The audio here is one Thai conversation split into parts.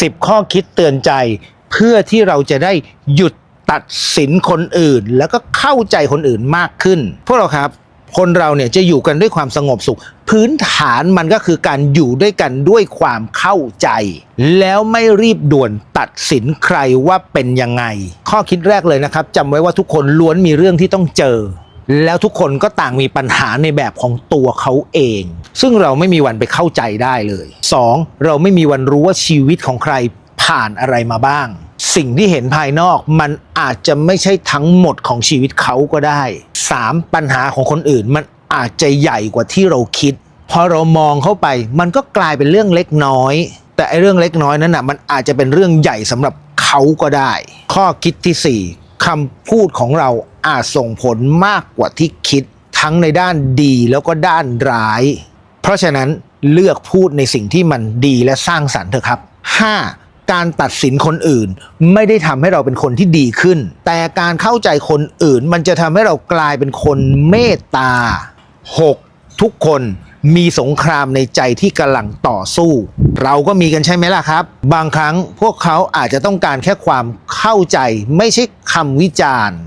10 ข้อคิดเตือนใจ เพื่อที่เราจะได้หยุดตัดสินคนอื่น แล้วก็เข้าใจคนอื่นมากขึ้น พวกเราครับคนเราเนี่ยจะอยู่กันด้วยความสงบสุข พื้นฐานมันก็คือการอยู่ด้วยกันด้วยความเข้าใจ แล้วไม่รีบด่วนตัดสินใครว่าเป็นยังไง ข้อคิดแรกเลยนะครับจำไว้ว่าทุกคนล้วนมีเรื่องที่ต้องเจอ แล้วทุกคนก็ต่างมีปัญหาในแบบของตัวเขาเอง ซึ่งเราไม่มีวันไปเข้าใจได้เลย 2. เราไม่มีวันรู้ว่าชีวิตของใครผ่านอะไรมาบ้าง สิ่งที่เห็นภายนอกมันอาจจะไม่ใช่ทั้งหมดของชีวิตเขาก็ได้ 3. ปัญหาของคนอื่นมันอาจจะใหญ่กว่าที่เราคิด พอเรามองเข้าไป มันก็กลายเป็นเรื่องเล็กน้อย แต่ไอ้เรื่องเล็กน้อยนั้นน่ะมันอาจจะเป็นเรื่องใหญ่สำหรับเขาก็ได้ ข้อคิดที่ 4 คำพูดของเราอาจส่งผลมากกว่าที่คิด ทั้งในด้านดีแล้วก็ด้านร้าย เพราะฉะนั้นเลือกพูดในสิ่งที่มันดีและสร้างสรรค์เถอะครับ 5. การตัดสินคนอื่น ไม่ได้ทำให้เราเป็นคนที่ดีขึ้น แต่การเข้าใจคนอื่น มันจะทำให้เรากลายเป็นคนเมตตา 6. ทุกคนมีสงครามในใจที่กำลังต่อสู้ เราก็มีกันใช่ไหมล่ะครับ บางครั้งพวกเขาอาจจะต้องการแค่ความเข้าใจ ไม่ใช่คำวิจารณ์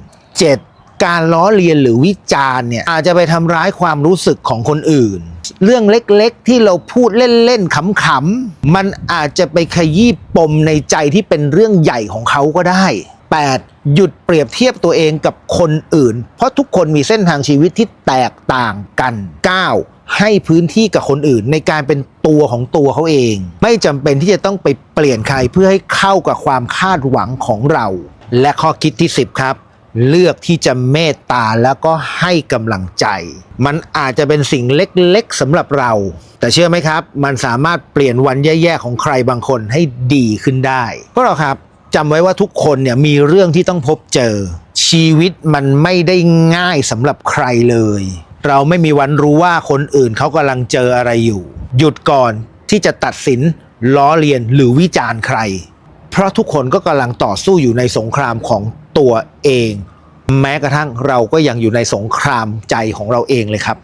7. การล้อเลียนหรือวิจารณ์เนี่ยอาจจะไปทำร้ายความรู้สึกของคนอื่น เรื่องเล็กๆ ที่เราพูดเล่นๆขำๆมันอาจจะไปขยี้ปมในใจที่เป็นเรื่องใหญ่ของเขาก็ได้ 8. หยุดเปรียบเทียบตัวเองกับคนอื่น เพราะทุกคนมีเส้นทางชีวิตที่แตกต่างกัน 9. ให้พื้นที่กับคนอื่นในการเป็นตัวของตัวเขาเอง ไม่จำเป็นที่จะต้องไปเปลี่ยนใครเพื่อให้เข้ากับความคาดหวังของเรา และข้อคิดที่ 10 ครับ เลือกที่จะเมตตาแล้วก็ให้กำลังใจ มันอาจจะเป็นสิ่งเล็กๆสำหรับเรา แต่เชื่อไหมครับ มันสามารถเปลี่ยนวันแย่ๆของใครบางคนให้ดีขึ้นได้พวกเราครับจำไว้ว่าทุกคนเนี่ยมีเรื่องที่ต้องพบเจอ ชีวิตมันไม่ได้ง่ายสำหรับใครเลย เราไม่มีวันรู้ว่าคนอื่นเขากำลังเจออะไรอยู่ หยุดก่อนที่จะตัดสินล้อเลียนหรือวิจารณ์ใคร เพราะทุกคนก็กำลังต่อสู้อยู่ในสงครามของตัวเอง แม้กระทั่งเราก็ยังอยู่ในสงครามใจของเราเองเลยครับ